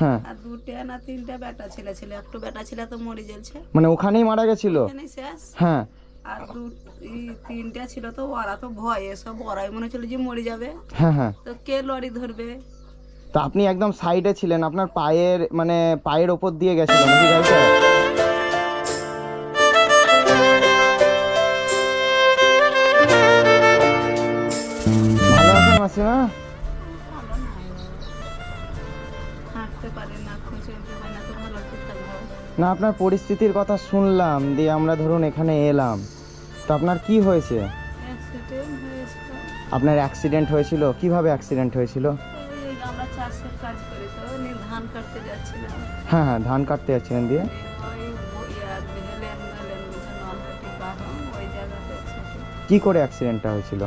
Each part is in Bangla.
হ্যাঁ। আর দুটা না তিনটা বেটা ছেলে ছিল একটু বেটা ছেলে তো মরে যাচ্ছে মানে ওখানেই মারা গেছিল? এখানে শেষ। হ্যাঁ। আর দু এই তিনটা ছিল তো ওরা তো ভয়ে সব ওরাই মনে হচ্ছিল যে মরে যাবে। হ্যাঁ হ্যাঁ। তো কে লরি ধরবে? তো আপনি একদম সাইডে ছিলেন আপনার পায়ের মানে পায়ের ওপর দিয়ে গেছিলেন ভালো আছেন মাসিমা? পারে না খুঁজে পারে না তো ভালো থাকব না আপনার পরিস্থিতির কথা শুনলাম দিয়ে আমরা ধরুন এখানে এলাম। তো আপনার কি হয়েছে? অ্যাক্সিডেন্ট হয়েছিল। আপনার অ্যাক্সিডেন্ট হয়েছিল? কীভাবে অ্যাক্সিডেন্ট হয়েছিল? ওই আমরা চাষের কাজ করি তো নিয়ে ধান কাটতে যাচ্ছিলাম হ্যাঁ হ্যাঁ ধান কাটতে যাচ্ছিলেন দিয়ে? ওই ইয়া নলহাটি ওই। কি করে অ্যাক্সিডেন্টটা হয়েছিল?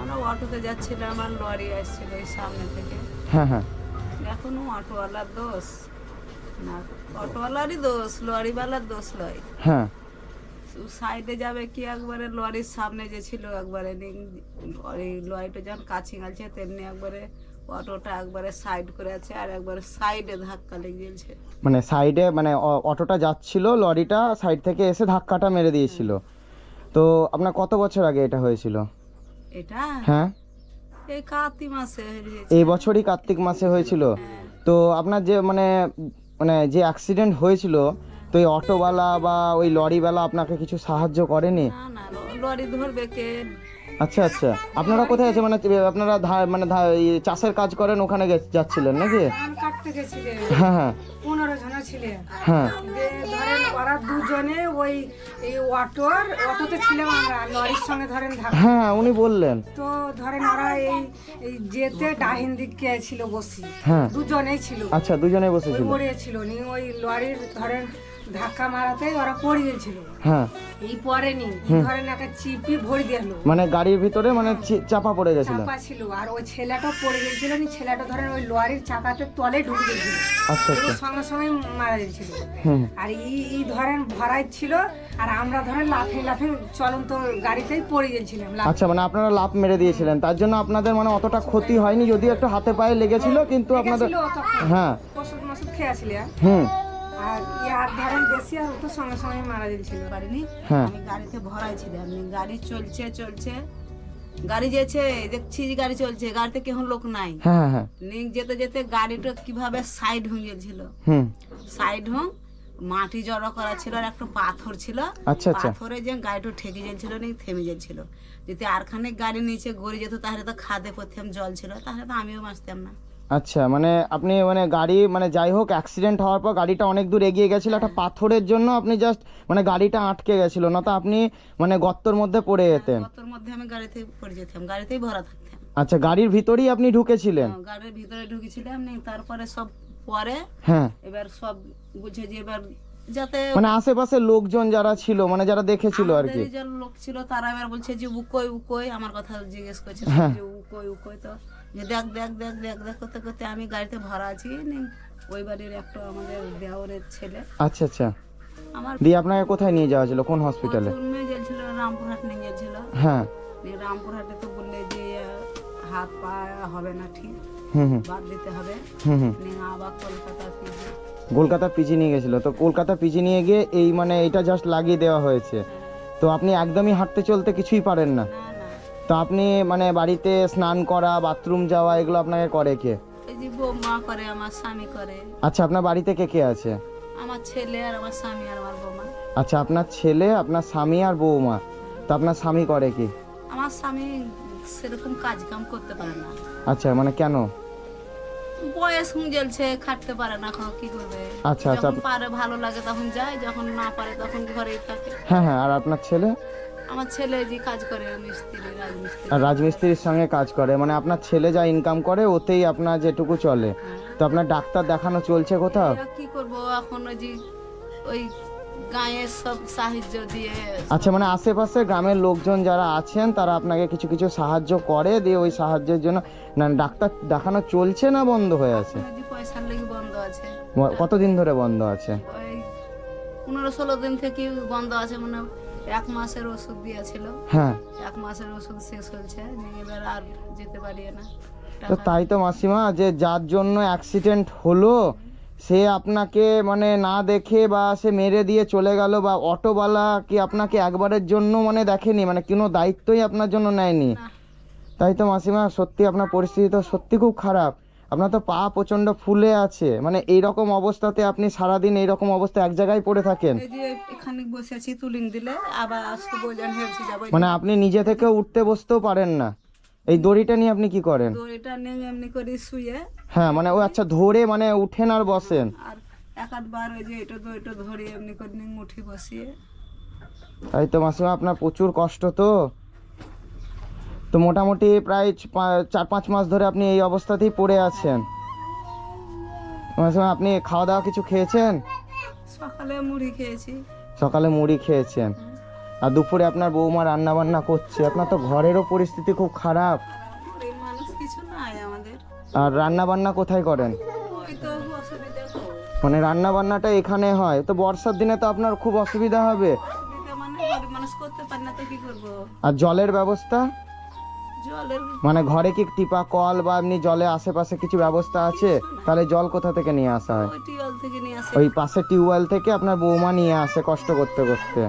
আমরা অটোতে যাচ্ছিলাম আর লরি আসছিল ওই সামনে থেকে। হ্যাঁ হ্যাঁ। এখনও অটোওয়ালার দোষ। না অটোওয়ালারই দোষ লরিওয়ালার দোষ লয়। হ্যাঁ। সাইডে যাবে কি একবারে লরির সামনে যে ছিল একবারে ওই লরিটা যখন কাছে গেছে তেমনি একবারে অটোটা একবারে সাইড করে আছে আর একবারে সাইডে ধাক্কা লেগে গেছে মানে সাইডে মানে অটোটা যাচ্ছিল লরিটা সাইড থেকে এসে ধাক্কাটা মেরে দিয়েছিল। তো আপনার কত বছর আগে এটা হয়েছিল? এটা? হ্যাঁ। এই কার্তিক মাসে এই বছরই কার্তিক মাসে হয়েছিল? হ্যাঁ। তো আপনার যে মানে মানে যে অ্যাক্সিডেন্ট হয়েছিল তো এই অটোওয়ালা বা ওই লরিওয়ালা আপনাকে কিছু সাহায্য করেনি? না না লরি ধরবে কে? আচ্ছা আচ্ছা। আপনারা কোথায় আছে মানে আপনারা মানে চাষের কাজ করেন ওখানে যাচ্ছিলেন নাকি? গেছিলে হ্যাঁ হ্যাঁ। পনেরো জনা ছিলে হ্যাঁ। ধরেন ওরা দুজনে ওই এই অটোর অটোতে ছিলাম আমরা লরির সঙ্গে ধরেন হ্যাঁ উনি বললেন। তো ধরেন ওরা এই এই যেতে ডাহিন দিকে ছিল বসি। হ্যাঁ। দুজনেই ছিল। আচ্ছা দুজনে ওই বসেছিল ছিল। নি ওই লরির ধরেন ধাক্কা মারাতে ওরা পড়ে গেছিল। হ্যাঁ। এই পড়েনি ধরেন একটা চিপি ভরে দিল। মানে গাড়ির ভিতরে মানে চাপা পড়ে গেছিলেন চাপা ছিল আর ওই ছেলেটা পড়ে গেছিল নি ছেলেটা ধরেন ওই লরির চাকাতে তলে ঢুকে গেছিল। আচ্ছা আচ্ছা। সঙ্গে সঙ্গে মারা হুম। আর ই ই ধরেন ভরাই ছিল আর আমরা ধরেন লাফে লাফে চলন্ত গাড়িতেই পড়ে গেছিলাম আচ্ছা মানে আপনারা লাভ মেরে দিয়েছিলেন। তার জন্য আপনাদের মানে অতটা ক্ষতি হয়নি যদিও একটু হাতে পায়ে লেগেছিল কিন্তু আপনাদের হ্যাঁ। হুম। আর ইয়ার ধরেন বেশি আর তো সঙ্গে সঙ্গে মারা যাচ্ছিল পারিনি? হ্যাঁ। আমি গাড়িতে ভরাই ছিলাম। গাড়ি চলছে চলছে। গাড়ি যেছে দেখছি যে গাড়ি চলছে। গাড়িতে কেউ লোক নাই। হ্যাঁ হ্যাঁ হ্যাঁ। যেতে যেতে গাড়িটা কীভাবে সাইড হয়ে গেছিল? হুম। সাইড হোক মাটি জড়ো করা ছিল আর একটা পাথর ছিল। আচ্ছা আচ্ছা। পাথরে যে গাড়িটা ঠেকে যাচ্ছিল না থেমে যাচ্ছিল যদি আরখানে গাড়ি নিচে গড়ে যেত তাহলে তো খাদে পড়তাম জল ছিল। তাহলে তো আমিও বাঁচতাম না। আচ্ছা মানে আপনি মানে গাড়ি মানে যাই হোক অ্যাক্সিডেন্ট হওয়ার পর গাড়িটা অনেক দূর এগিয়ে গেছিল একটা পাথরের জন্য আপনি জাস্ট মানে গাড়িটা আটকে গেছিল না তো আপনি মানে গর্তর মধ্যে পড়ে যেতেন? কতর মধ্যে আমি গাড়িতে পড়ে যেতাম গাড়িতেই ভরা থাকতাম। আচ্ছা গাড়ির ভিতরেই আপনি ঢুকেছিলেন? হ্যাঁ, গাড়ির ভিতরে ঢুকেছিলাম তারপরে সব পরে হ্যাঁ। এবার সব বুঝে যে এবার যাতে মানে আশেপাশে লোকজন যারা ছিল মানে যারা দেখেছিল আর কি? লোক ছিল তারা এবার বলছে যে উকোই উকোই আমার কথা জিজ্ঞেস করছে হ্যাঁ। যে উকোই উকোই তো যে দেখ দেখ দেখ দেখ দেখ করতে করতে আমি গাড়িতে ভরা আছি। নি ওই বাড়ির একটা আমাদের দেওরের ছেলে। আচ্ছা আচ্ছা। আমার দিয়ে আপনাকে কোথায় নিয়ে যাওয়া ছিল? কোন হসপিটালে জন্মে গেছিল রামপুরহাট নিয়ে গেছিল। হ্যাঁ। রামপুরহাটে তো বললে যে হাত পা হবে না ঠিক। হুম হুম। বাদ দিতে হবে। হুম হুম। নিয়ে আবার কলকাতা কলকাতা পিজি নিয়ে গেছিল। তো কলকাতা পিজি নিয়ে গিয়ে এই মানে এটা জাস্ট লাগিয়ে দেওয়া হয়েছে। তো আপনি একদমই হাঁটতে চলতে কিছুই পারেন না। না না তো আপনি মানে বাড়িতে স্নান করা বাথরুম যাওয়া এগুলো আপনাকে করে কে? এই যে বৌমা করে আমার স্বামী করে। আচ্ছা আপনার বাড়িতে কে কে আছে? আমার ছেলে আর আমার স্বামী আর আমার বৌমা। আচ্ছা আপনার ছেলে আপনার স্বামী আর বৌমা তো আপনার স্বামী করে কি? আমার স্বামী সেরকম কাজ কাম করতে পারে না। আচ্ছা মানে কেন? বয়স হুঁ জ্বলছে খাটতে পারে না এখন কি করবে? আচ্ছা আচ্ছা পারে ভালো লাগে তখন যায় যখন না পারে তখন ঘরেই থাকে। হ্যাঁ হ্যাঁ আর আপনার ছেলে? আমার ছেলে যে কাজ করে মিস্ত্রি রাজমিস্ত্রি। আর রাজমিস্ত্রির সঙ্গে কাজ করে মানে আপনার ছেলে যা ইনকাম করে ওতেই আপনার যেটুকু চলে। তো আপনার ডাক্তার দেখানো চলছে কোথাও? এরা কি করব এখন ওই যে ওই গায়ের সব সাহায্য দিয়ে আচ্ছা মানে আশেপাশে গ্রামের লোকজন যারা আছেন তারা আপনাকে কিছু কিছু সাহায্য করে দিয়ে ওই সাহায্যের জন্য না ডাক্তার দেখানো চলছে না বন্ধ হয়ে আছে? ওই যে পয়সার লেগে বন্ধ আছে। কতদিন ধরে বন্ধ আছে? ওই পনেরো ষোলো দিন থেকে বন্ধ আছে মানে এক মাসের ওষুধ দিয়েছিল। হ্যাঁ। এক মাসের ওষুধ শেষ হয়েছে নিয়ে এবার আর যেতে পারি না। তো তাই তো মাসিমা যে যার জন্য অ্যাক্সিডেন্ট হলো সে আপনাকে মানে না দেখে বা সে মেরে দিয়ে চলে গেল বা অটোওয়ালা কি আপনাকে একবারের জন্য মানে দেখেনি? মানে কোনো দায়িত্বই আপনার জন্য নেয়নি? তাই তো মাসিমা সত্যি আপনার পরিস্থিতি তো সত্যি খুব খারাপ। আপনার তো পা প্রচণ্ড ফুলে আছে। মানে এই রকম অবস্থাতে আপনি সারাদিন এই রকম অবস্থায় এক জায়গায় পড়ে থাকেন? এখানে বসে আছি তুলিং দিলে আবার মানে আপনি নিজে থেকে উঠতে বসতেও পারেন না। এই দড়িটা নিয়ে আপনি কি করেন? দড়িটা নিয়ে এমনি করে শুয়ে। হ্যাঁ মানে ও আচ্ছা ধরে মানে উঠেন আর বসেন। আর এক আধবার ওই যে এটা তো এটা ধরে এমনি করে নিয়ে মুঠি বসিয়ে। তাই তো মাসিমা আপনার প্রচুর কষ্ট তো। তো মোটামুটি প্রায় চার পাঁচ মাস ধরে আপনি এই অবস্থাতেই পড়ে আছেন। আপনি খাওয়া দাওয়া কিছু খেয়েছেন? সকালে মুড়ি খেয়েছি। সকালে মুড়ি খেয়েছেন। আর দুপুরে আপনার বৌমা রান্না বান্না করছে। আপনার তো ঘরেরও পরিস্থিতি খুব খারাপ। আর রান্না বান্না কোথায় করেন। মানে রান্না বান্নাটা এখানে হয়। তো বর্ষার দিনে তো আপনার খুব অসুবিধা হবে। মানে আর জলের ব্যবস্থা? মানে ঘরে কি টিপা কল বা এমনি জলে আশেপাশে কিছু ব্যবস্থা আছে? তাহলে জল কোথা থেকে নিয়ে আসা হয়? ওই পাশে টিউবওয়েল থেকে আপনার বৌমা নিয়ে আসে কষ্ট করতে করতে।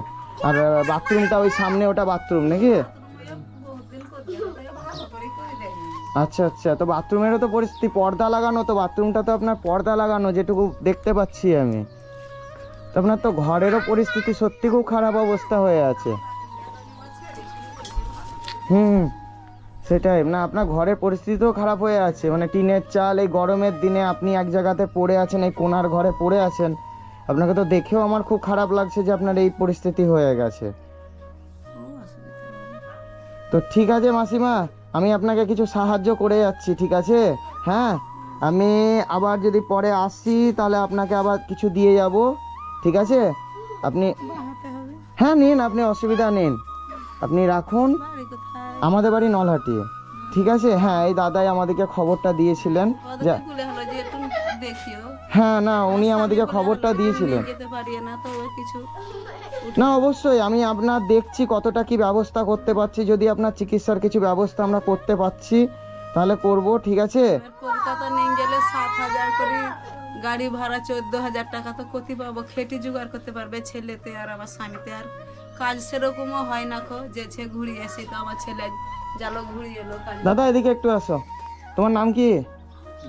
আর বাথরুমটা ওই সামনে ওটা বাথরুম নাকি। আচ্ছা আচ্ছা তো বাথরুমেরও তো পরিস্থিতি। পর্দা লাগানো তো বাথরুমটা তো আপনার পর্দা লাগানো যেটুকু দেখতে পাচ্ছি আমি। তো আপনার তো ঘরেরও পরিস্থিতি সত্যি খুব খারাপ অবস্থা হয়ে আছে। হুম। সেটাই না আপনার ঘরের পরিস্থিতিও খারাপ হয়ে আছে মানে টিনের চাল এই গরমের দিনে আপনি এক জায়গাতে পড়ে আছেন এই কোনার ঘরে পড়ে আছেন আপনাকে তো দেখেও আমার খুব খারাপ লাগছে যে আপনার এই পরিস্থিতি হয়ে গেছে। তো ঠিক আছে মাসিমা আমি আপনাকে কিছু সাহায্য করে যাচ্ছি ঠিক আছে? হ্যাঁ আমি আবার যদি পরে আসি তাহলে আপনাকে আবার কিছু দিয়ে যাব ঠিক আছে? আপনি হ্যাঁ নিন আপনি অসুবিধা নিন আপনি রাখুন। আমাদের বাড়ি নলহাটি। ঠিক আছে? হ্যাঁ এই দাদাই আমাদেরকে খবরটা দিয়েছিলেন। যা হ্যাঁ না উনি আমাদেরকে খবরটা দিয়েছিলেন। না অবশ্যই আমি আপনার দেখছি কতটা কি ব্যবস্থা করতে পারছি। যদি আপনার চিকিৎসার কিছু ব্যবস্থা আমরা করতে পারছি তাহলে করব ঠিক আছে? কলকাতা নিয়ে গেলে সাত হাজার করে গাড়ি ভাড়া চোদ্দ হাজার টাকা তো কোথায় পাবো। খেটে জোগাড় করতে পারবে ছেলেতে আর আমার স্বামীতে আর কাজ সেরকমও হয় না খো যে ছে ঘুরিয়ে এসে তো আমার ছেলে জালো ঘুরিয়ে এলো কাজ। দাদা এদিকে একটু আসো। তোমার নাম কি?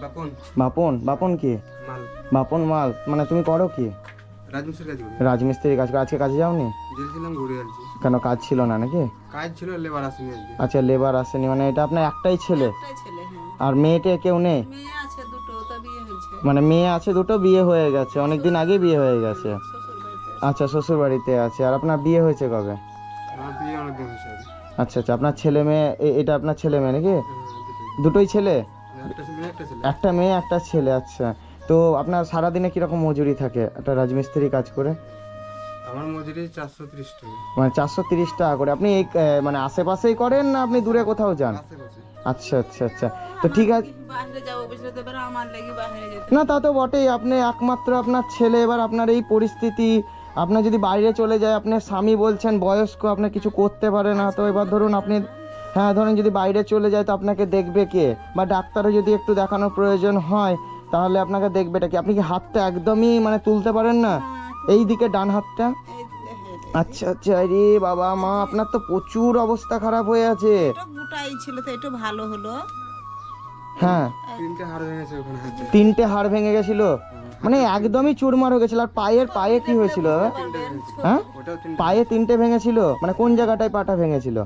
বাপন। বাপন? বাপন কি? মাল। বাপন মাল। মানে তুমি করো কি? রাজমিস্ত্রির কাজ করি। রাজমিস্ত্রির কাজ করো। আজকে কাজে যাওনি? গেছিলাম ঘুরে আসছি কেন কাজ ছিল না নাকি? কাজ ছিল লেবার আসেনি আচ্ছা লেবার আসেনি। মানে এটা আপনার একটাই ছেলে? হ্যাঁ। আর মেয়েটে কেউ নেই? মেয়ে আছে দুটো তো বিয়ে হয়েছে। মানে মেয়ে আছে দুটো বিয়ে হয়ে গেছে। অনেক দিন আগে বিয়ে হয়ে গেছে। আচ্ছা শ্বশুর বাড়িতে আছে। আর আপনার বিয়ে হয়েছে কবে? আমার বিয়ে অনেকদিন হয়েছে আচ্ছা আচ্ছা আপনার ছেলে মেয়ে এ- এটা আপনার ছেলে মেয়ে নাকি? হ্যাঁ, দুটোই। দুটোই ছেলে? একটা ছেলে একটা ছেলে। একটা মেয়ে একটা ছেলে আচ্ছা। তো আপনার সারাদিনে কীরকম মজুরি থাকে? একটা রাজমিস্ত্রি কাজ করে? আমার মজুরি চারশো ত্রিশ টাকা। মানে চারশো তিরিশ টাকা করে। আপনি এই মানে আশেপাশেই করেন না আপনি দূরে কোথাও যান? আচ্ছা আচ্ছা আচ্ছা। তো ঠিক আছে না তা তো বটেই। আপনি একমাত্র আপনার ছেলে এবার আপনার এই পরিস্থিতি আপনার যদি বাইরে চলে যায় আপনার স্বামী বলছেন বয়স্ক আপনার কিছু করতে পারে না তো এবার ধরুন আপনি হ্যাঁ ধরুন যদি বাইরে চলে যায় তো আপনাকে দেখবে কে? বা ডাক্তারও যদি একটু দেখানোর প্রয়োজন হয় তাহলে আপনাকে দেখবেটা কি? আপনি কি হাতটা একদমই মানে তুলতে পারেন না? এই দিকে ডান হাতটা। আচ্ছা আচ্ছা রে বাবা মা আপনার তো প্রচুর অবস্থা খারাপ হয়ে আছে। এটা গোটাই ছিল তো একটু ভালো হলো। হ্যাঁ। তিনটে হাড় ভেঙেছে তিনটে হাড় ভেঙে গেছিল? মানে একদমই চুরমার হয়ে গেছিল। আর পায়ের পায়ে কি হয়েছিল? হ্যাঁ? পায়ে তিনটে ভেঙেছিল? মানে কোন জায়গাটায় পাটা ভেঙেছিল?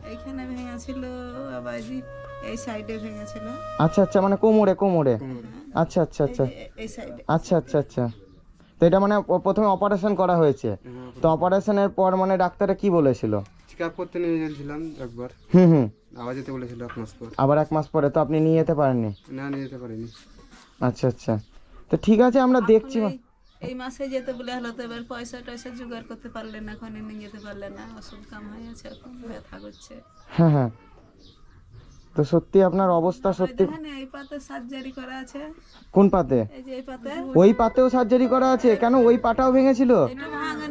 এই সাইডে ভেঙেছিল। আচ্ছা আচ্ছা মানে কোমরে কোমরে। কোমরে। আচ্ছা আচ্ছা আচ্ছা। এ- এই সাইডে আচ্ছা আচ্ছা আচ্ছা। তো এটা মানে প্রথমে অপারেশন করা হয়েছে। হ্যাঁ, তো অপারেশনের পর মানে ডাক্তারে কি বলেছিল? চেক করতে নিয়ে গেছিলাম একবার। হুম হুম। আবার যেতে বলেছিল এক মাস পর। আবার এক মাস পরে তো আপনি নিয়ে যেতে পারেননি? না নিয়ে যেতে পারিনি। আচ্ছা আচ্ছা। তো ঠিক আছে আমরা দেখছি এই- মাসে যেতে বলে হলো তো এবার পয়সা টয়সা জোগাড় করতে পারলেন না এখন নিয়ে যেতে পারলেন না ওষুধ কাম হয়ে আছে এখন ব্যথা করছে। হ্যাঁ হ্যাঁ। তো সত্যি আপনার অবস্থা সত্যি এই পাতে সার্জারি করা আছে। কোন পাতে? এই যে এই পাতে? ওই পাতেও সার্জারি করা আছে কেন ওই পাটাও ভেঙেছিল? এটা এটা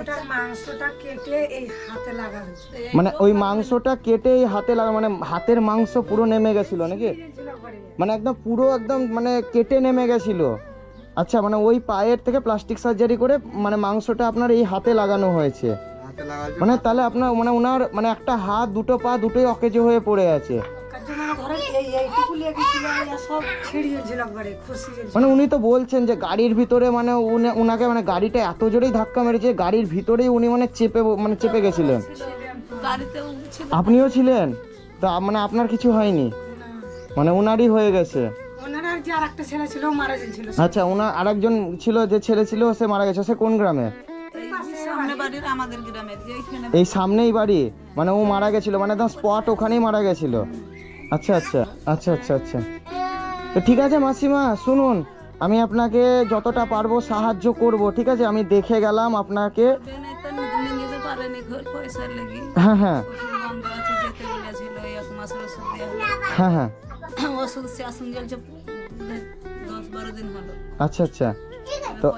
ওটার মাংসটা কেটে এই হাতে লাগা হয়েছে। মানে ওই মাংসটা কেটে এই হাতে লাগা মানে হাতের মাংস পুরো নেমে গেছিল নাকি? মানে একদম পুরো একদম মানে কেটে নেমে গেছিল। আচ্ছা মানে ওই পায়ের থেকে প্লাস্টিক সার্জারি করে মানে মাংসটা আপনার এই হাতে লাগানো হয়েছে। মানে তাহলে আপনার মানে ওনার মানে একটা হাত দুটো পা দুটোই অকেজো হয়ে পড়ে আছে। মানে উনি তো বলছেন যে গাড়ির ভিতরে মানে উনি- উনাকে মানে গাড়িটা এত জোরেই ধাক্কা মেরেছে গাড়ির ভিতরেই উনি মানে চেপে মানে চেপে গেছিলেন। আপনিও ছিলেন? তো মানে আপনার কিছু হয়নি? মানে উনারই হয়ে গেছে। ওনার আর যে আর একটা ছিল ও মারা গেছিল। আচ্ছা ওনার আরেকজন ছিল যে ছেলে ছিল সে মারা গেছে সে কোন গ্রামে? এই সামনে বাড়ির আমাদের গ্রামের যে এখানে এই সামনেই বাড়ি? মানে ও মারা গেছিল মানে একদম স্পট ওখানেই মারা গেছিল। আচ্ছা আচ্ছা আচ্ছা আচ্ছা আচ্ছা। তো ঠিক আছে মাসিমা, শুনুন, আমি আপনাকে যতটা পারব সাহায্য করব, ঠিক আছে? আমি দেখে গেলাম আপনাকে। হ্যাঁ হ্যাঁ। হ্যাঁ হ্যাঁ। আচ্ছা আচ্ছা। তো-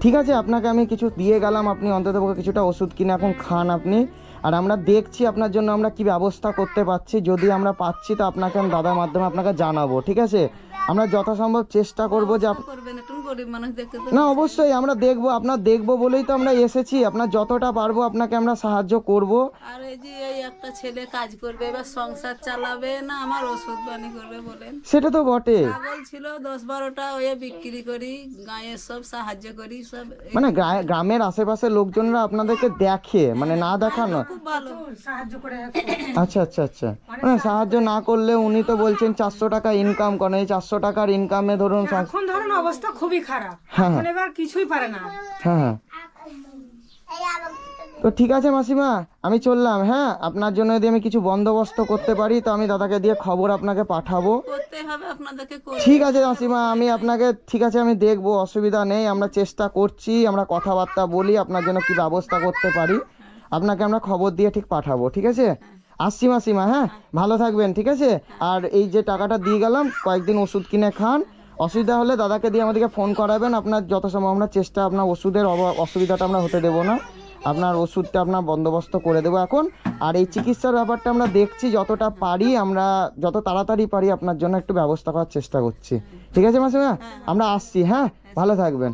ঠিক আছে, আপনাকে আমি কিছু দিয়ে গেলাম, আপনি অন্তত কিছুটা ওষুধ কিনে এখন খান আপনি। আর আমরা দেখছি আপনার জন্য আমরা কি ব্যবস্থা করতে পারছি। যদি আমরা পাচ্ছি তো আপনাকে আমি দাদার মাধ্যমে আপনাকে জানাব, ঠিক আছে? আমরা যথাসম্ভব চেষ্টা করব যে করবেন গরিব মানুষ দেখতে না অবশ্যই আমরা দেখব আপনার দেখব বলেই তো আমরা এসেছি। আপনার যতটা পারব আপনাকে আমরা সাহায্য করব। আর এই যে এই একটা ছেলে কাজ করবে এবার সংসার চালাবে না আমার ওষুধ পানি করবে বলেন। সেটা তো বটে। ছাগল ছিল দশ বারোটা ওয়ে বিক্রি করি গাঁয়ের সব সাহায্য করি সব মানে গ্রা- গ্রামের আশেপাশে লোকজনরা আপনাদেরকে দেখে মানে না দেখানো খুব ভালো। সাহায্য করে আচ্ছা আচ্ছা আচ্ছা। মানে সাহায্য না করলে উনি তো বলছেন চারশো টাকা ইনকাম করেন এই চারশো টাকার ইনকামে ধরুন সং- এখন ধরেন অবস্থা খুবই খারাপ। হ্যাঁ। এখন এবার কিছুই পারে না। হ্যাঁ হ্যাঁ। তো ঠিক আছে মাসিমা আমি চললাম হ্যাঁ? আপনার জন্য যদি আমি কিছু বন্দোবস্ত করতে পারি তো আমি দাদাকে দিয়ে খবর আপনাকে পাঠাবো। করতে হবে আপনাদেরকে করে ঠিক আছে মাসিমা আমি আপনাকে ঠিক আছে আমি দেখব অসুবিধা নেই আমরা চেষ্টা করছি আমরা কথাবার্তা বলি আপনার জন্য কি ব্যবস্থা করতে পারি। আপনাকে আমরা খবর দিয়ে ঠিক পাঠাবো ঠিক আছে? আসছি মাসিমা হ্যাঁ? ভালো থাকবেন ঠিক আছে? আর এই যে টাকাটা দিয়ে গেলাম কয়েকদিন ওষুধ কিনে খান অসুবিধা হলে দাদাকে দিয়ে আমাদেরকে ফোন করাবেন। আপনার যত সম্ভব আমরা চেষ্টা আপনার ওষুধের অসুবিধাটা আমরা হতে দেবো না। আপনার ওষুধটা আপনার বন্দোবস্ত করে দেবো এখন। আর এই চিকিৎসার ব্যাপারটা আমরা দেখছি যতটা পারি আমরা যত তাড়াতাড়ি পারি আপনার জন্য একটু ব্যবস্থা করার চেষ্টা করছি। ঠিক আছে মাসিমা? আমরা আসছি হ্যাঁ ভালো থাকবেন।